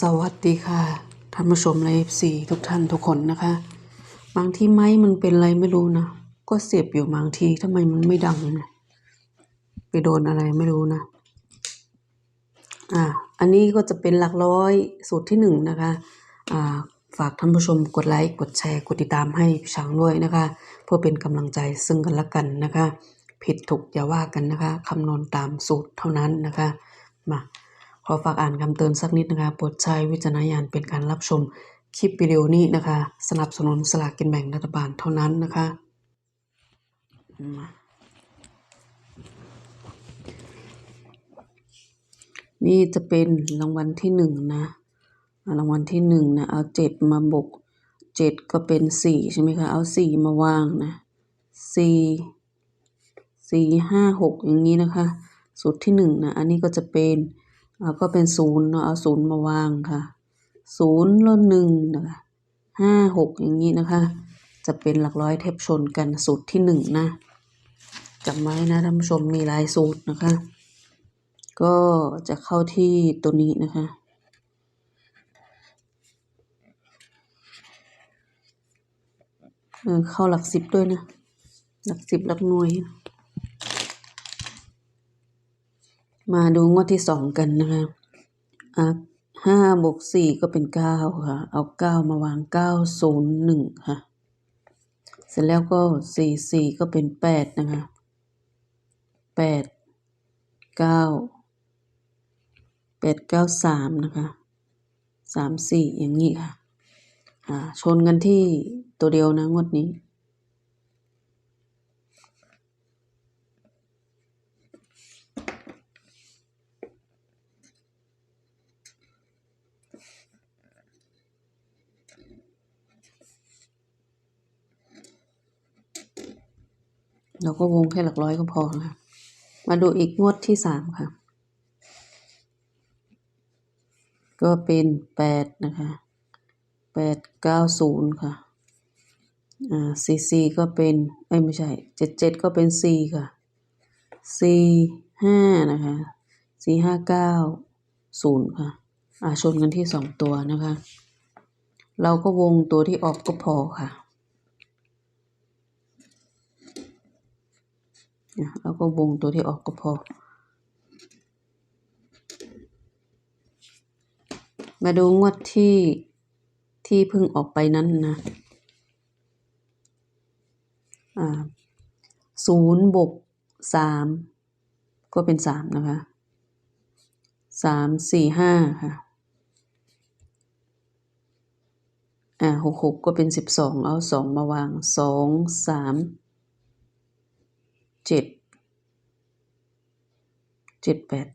สวัสดีค่ะท่านผู้ชมใน FC ทุกท่านทุกคนนะคะ บางที่ไม้มันเป็นอะไรไม่รู้นะ ก็เสียบอยู่บางทีทำไมมันไม่ดังนะไปโดนอะไรไม่รู้นะอ่าอันนี้ก็จะเป็นหลักร้อยสูตรที่หนึ่งนะคะอ่าฝากท่านผู้ชมกดไลค์กดแชร์ กดติดตามให้พี่ช้างด้วยนะคะ เพื่อเป็นกำลังใจซึ่งกันและกันนะคะ ผิดถูกอย่าว่ากันนะคะคำนวณตามสูตรเท่านั้นนะคะมา อฝากอ่านคำเตือนสักนิดนะคะโปรดใช้วิจารณญาณเป็นการรับชมคลิปวิดีโอนี้นะคะ สนับสนุนสลากกินแบ่งรัฐบาลเท่านั้นนะคะนี่จะเป็นรางวัลที่หนึ่งนะรางวัลที่หนึ่งนะ เอาเจ็ดมาบวกเจ็ดก็เป็นสี่ใช่ไหมคะ เอาสี่มาวางนะสี่สี่ห้าหกอย่างนี้นะคะ สูตรที่หนึ่งนะ อันนี้ก็จะเป็น ก็เป็นศูนย์เนาะเอาศูนย์มาวางค่ะศูนย์แล้วหนึ่งนะคะห้าหกอย่างนี้นะคะ จะเป็นหลักร้อยเทปชนกันสูตรที่หนึ่งนะจำไว้นะท่านผู้ชมมีหลายสูตรนะคะ ก็จะเข้าที่ตัวนี้นะคะเออเข้าหลักสิบด้วยนะ หลักสิบหลักหน่วย มาดูงวดที่สองกันนะคะห้าบวกสี่ก็เป็นเก้าค่ะ เอาเก้ามาวางเก้าศูนย์หนึ่งค่ะ เสร็จแล้วก็สี่สี่ก็เป็นแปดนะคะแปดเก้าแปดเก้าสามนะคะสามสี่อย่างนี้ค่ะ อ่า ชนกันที่ตัวเดียวนะงวดนี้ เราก็วงแค่หลักร้อยก็พอค่ะมาดูอีกงวดที่สามค่ะ ก็เป็นแปดนะคะแปดเก้าศูนย์ค่ะ อ่าสี่สี่ก็เป็นเอ้ยไม่ใช่เจ็ดเจ็ดก็เป็นสี่ค่ะสี่ห้านะคะสี่ห้าเก้าศูนย์ค่ะ อ่าชนกันที่สองตัวนะคะ เราก็วงตัวที่ออกก็พอค่ะ เนี่ยเราก็วงตัวที่ออกก็พอ มาดูงวดที่ที่เพิ่งออกไปนั้นนะศูนย์บวกสามก็เป็นสามนะคะสามสี่ห้าค่ะอ่าหกหกก็เป็นสิบสองเอาสองมาวางสองสาม เจ็ดเจ็ดแปด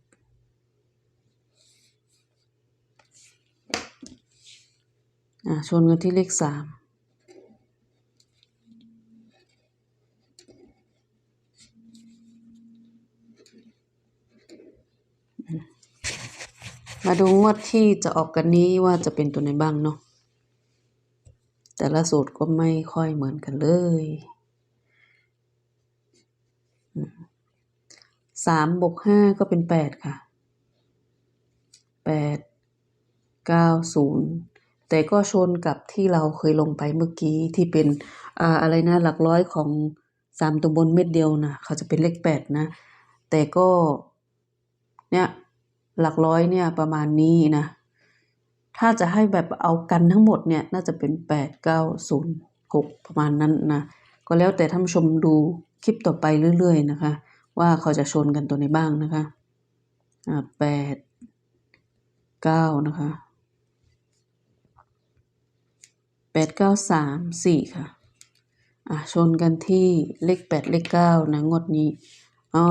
อ่าชนกันที่เลขสามมาดูงวดที่จะออกกันนี้ว่าจะเป็นตัวไหนบ้างเนาะแต่ละสูตรก็ไม่ค่อยเหมือนกันเลย สามบวกห้าก็เป็นแปดค่ะแปดเก้าศูนย์แต่ก็ชนกับที่เราเคยลงไปเมื่อกี้ที่เป็นออะไรนะหลักร้อยของสามตัวบนเม็ดเดียวนะเขาจะเป็นเลขแปดนะ แต่ก็เนี่ยหลักร้อยเนี่ยประมาณนี้นะ ถ้าจะให้แบบเอากันทั้งหมดเนี่ยน่าจะเป็นแปดเก้าศูนย์หกประมาณนั้นนะ ก็แล้วแต่ท่านผู้ชมดูคลิปต่อไปเรื่อยๆนะคะ ว่าเขาจะชนกันตัวไหนบ้างนะคะอ่าแปดเก้านะคะแปดเก้าสามสี่ค่ะอะชนกันที่เลขแปดเลขเก้านะงวดนี้อ๋อ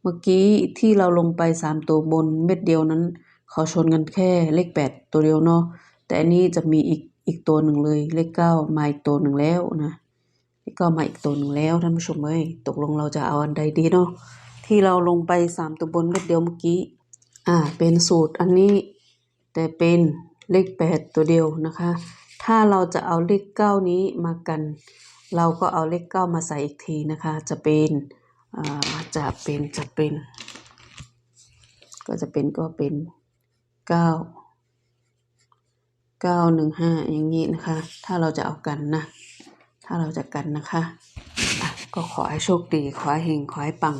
เมื่อกี้ที่เราลงไปสามตัวบนเม็ดเดียวนั้นเขาชนกันแค่เลขแปดตัวเดียวเนาะแต่อันนี้จะมีอีกอีกตัวหนึ่งเลยเลขเก้ามาอีกตัวหนึ่งแล้วนะ ก้ามาอีกตัวหนึ่งแล้วท่านผู้ชมเอ้ยตกลงเราจะเอาอันใดดีเนาะที่เราลงไปสามตัวบนเม็ดเดียวเมื่อกี้ อ่า เป็นสูตรอันนี้ แต่เป็นเลขแปดตัวเดียวนะคะ ถ้าเราจะเอาเลขเก้านี้มากัน เราก็เอาเลขเก้ามาใส่อีกทีนะคะ จะเป็นอ่าจะเป็นจะเป็น ก็จะเป็นก็เป็นเก้าเก้าหนึ่งห้าอย่างนี้นะคะ ถ้าเราจะเอากันนะ ถ้าเราจะกันนะคะะก็ขอให้โชคดี ขอให้เฮงขอให้ปัง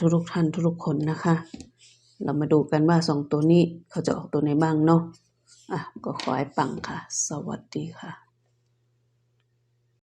ทุกทุกท่านทุกๆคนนะคะ เรามาดูกันว่าสองตัวนี้เขาจะออกตัวไหนบ้างเนาะอะก็ขอให้ปังค่ะ สวัสดีค่ะ